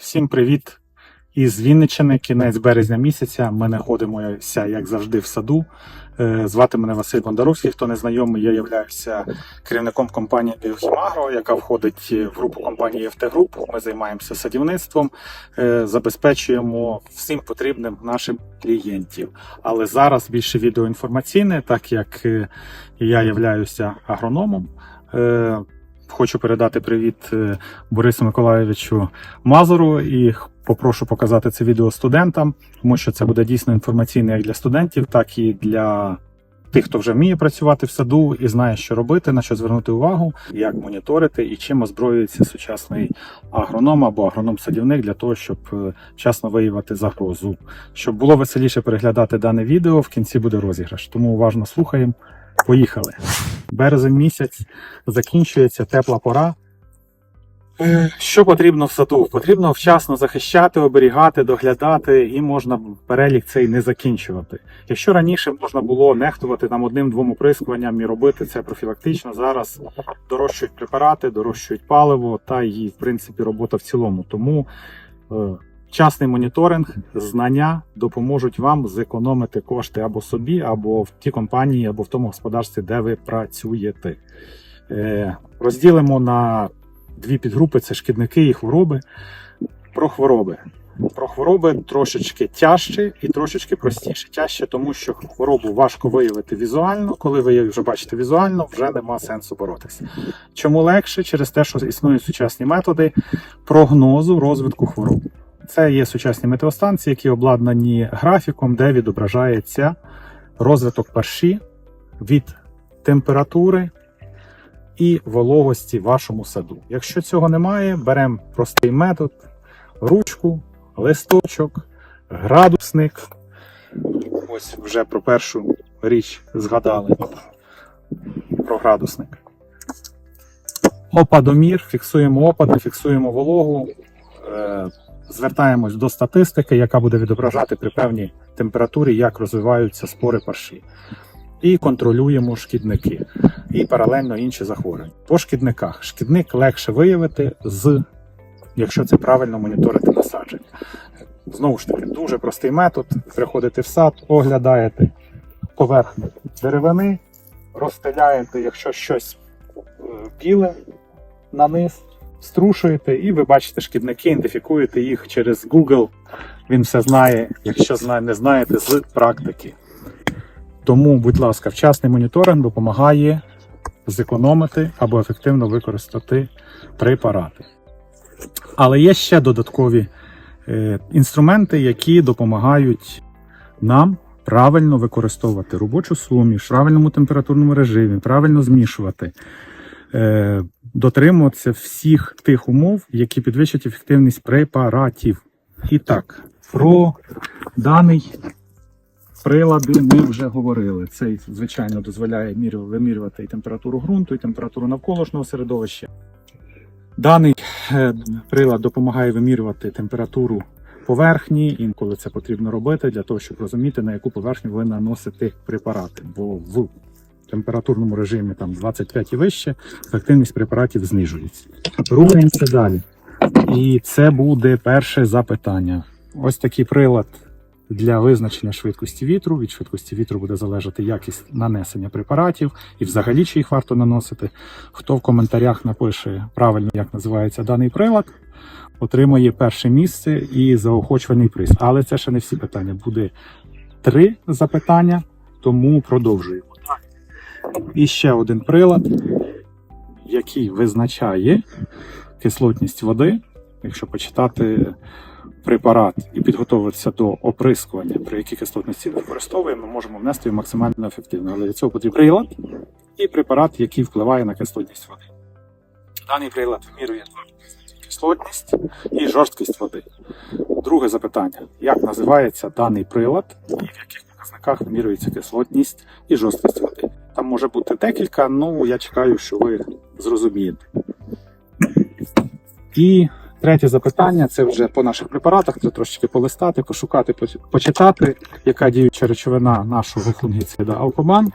Всім привіт із Вінниччини, кінець березня місяця. Ми знаходимося, як завжди, в саду. Е, Звати мене Василь Бондаровський. Хто не знайомий, я являюся керівником компанії Біохімагро, яка входить в групу компанії ФТ Груп. Ми займаємося садівництвом, е, забезпечуємо всім потрібним нашим клієнтів. Але зараз більше відеоінформаційне, так як е, я являюся агрономом. Хочу передати привіт е, Борису Миколаєвичу Мазуру і попрошу показати це відео студентам, тому що це буде дійсно інформаційне як для студентів, так і для тих, хто вже вміє працювати в саду і знає, що робити, на що звернути увагу, як моніторити і чим озброюється сучасний агроном або агроном-садівник для того, щоб е, вчасно виявити загрозу. Щоб було веселіше переглядати дане відео, в кінці буде розіграш. Тому уважно слухаємо. Поїхали. Березень місяць закінчується тепла пора. Е, Що потрібно в саду? Потрібно вчасно захищати, оберігати, доглядати, і можна перелік цей не закінчувати. Якщо раніше можна було нехтувати там одним-двом оприскуванням і робити це профілактично, зараз дорожчують препарати, дорожчують паливо та і, в принципі, робота в цілому. Тому е, Вчасний моніторинг, знання допоможуть вам зекономити кошти або собі, або в тій компанії, або в тому господарстві, де ви працюєте. Е, Розділимо на дві підгрупи: це шкідники і хвороби. Про хвороби. Про хвороби трошечки тяжче і трошечки простіше. Тяжче, тому що хворобу важко виявити візуально. Коли ви її вже бачите візуально, вже нема сенсу боротися. Чому легше? Через те, що існують сучасні методи прогнозу розвитку хвороб. Це є сучасні метеостанції, які обладнані графіком, де відображається розвиток парші від температури і вологості в вашому саду. Якщо цього немає, беремо простий метод, ручку, листочок, градусник. Ось вже про першу річ згадали про градусник. Опадомір, фіксуємо опади, фіксуємо вологу. Звертаємось до статистики, яка буде відображати при певній температурі, як розвиваються спори парші. І контролюємо шкідники, і паралельно інші захворювання. По шкідниках шкідник легше виявити з, якщо це правильно моніторити насадження. Знову ж таки, дуже простий метод. Приходите в сад, оглядаєте поверхню деревини, розстеляєте, якщо щось е, біле на низ, струшуєте, і ви бачите шкідники, ідентифікуєте їх через Google. Він все знає, якщо не знаєте, з практики. Тому, будь ласка, вчасний моніторинг допомагає зекономити або ефективно використати препарати. Але є ще додаткові е, інструменти, які допомагають нам правильно використовувати робочу суміш, правильному температурному режимі, правильно змішувати, дотримуватися всіх тих умов, які підвищать ефективність препаратів. І так, про даний прилад ми вже говорили. Цей, звичайно, дозволяє вимірювати і температуру ґрунту, і температуру навколишнього середовища. Даний е, прилад допомагає вимірювати температуру поверхні, інколи це потрібно робити для того, щоб розуміти, на яку поверхню ви наносите препарати. Бо в температурному режимі там 25 і вище ефективність препаратів знижується. Рухаємося далі. І це буде перше запитання. Ось такий прилад для визначення швидкості вітру. Від швидкості вітру буде залежати якість нанесення препаратів і взагалі чи їх варто наносити. Хто в коментарях напише правильно, як називається даний прилад, отримує перше місце і заохочуваний приз. Але це ще не всі питання. Буде три запитання, тому продовжуємо. І ще один прилад, який визначає кислотність води. Якщо почитати препарат і підготуватися до оприскування, при якій кислотності використовуємо, ми можемо внести його максимально ефективно. Але для цього потрібен прилад і препарат, який впливає на кислотність води. Даний прилад вимірює кислотність і жорсткість води. Друге запитання: як називається даний прилад і в яких показниках вимірюється кислотність і жорсткість води? Там може бути декілька, ну я чекаю, що ви зрозумієте. І третє запитання це вже по наших препаратах. Це трошечки полистати, пошукати, почитати, яка діюча речовина нашого фунгіцида Алкоман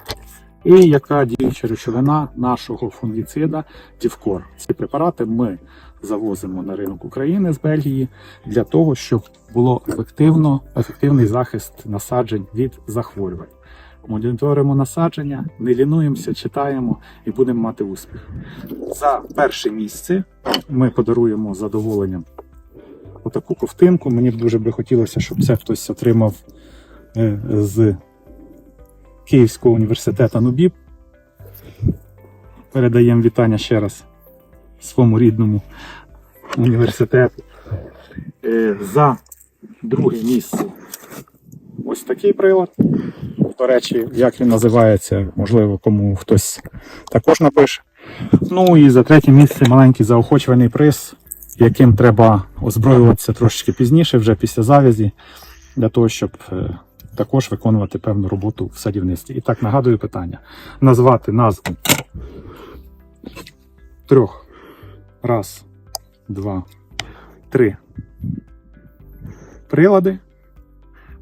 і яка діюча речовина нашого фунгіцида Дівкор. Ці препарати ми завозимо на ринок України з Бельгії для того, щоб було ефективно, ефективний захист насаджень від захворювань. Моніторимо насадження, не лінуємося, читаємо і будемо мати успіх. За перше місце ми подаруємо з задоволенням отаку ковтинку. Мені б дуже би хотілося, щоб це хтось отримав е, з Київського університету НУБІП. Передаємо вітання ще раз своєму рідному університету. Е, За друге місце ось такий прилад. До речі, як він називається, можливо, кому хтось також напише. Ну і за третє місце маленький заохочувальний приз, яким треба озброюватися трошечки пізніше, вже після завязі, для того, щоб е, також виконувати певну роботу в садівництві. І так нагадую питання: назвати назву трьох. Раз, два, три прилади.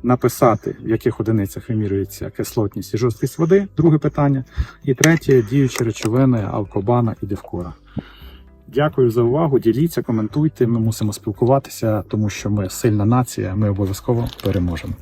Написати, в яких одиницях вимірюється кислотність і жорсткість води, друге питання. І третє діючі речовини алкобана і девкора. Дякую за увагу. Діліться, коментуйте. Ми мусимо спілкуватися, тому що ми сильна нація. Ми обов'язково переможемо.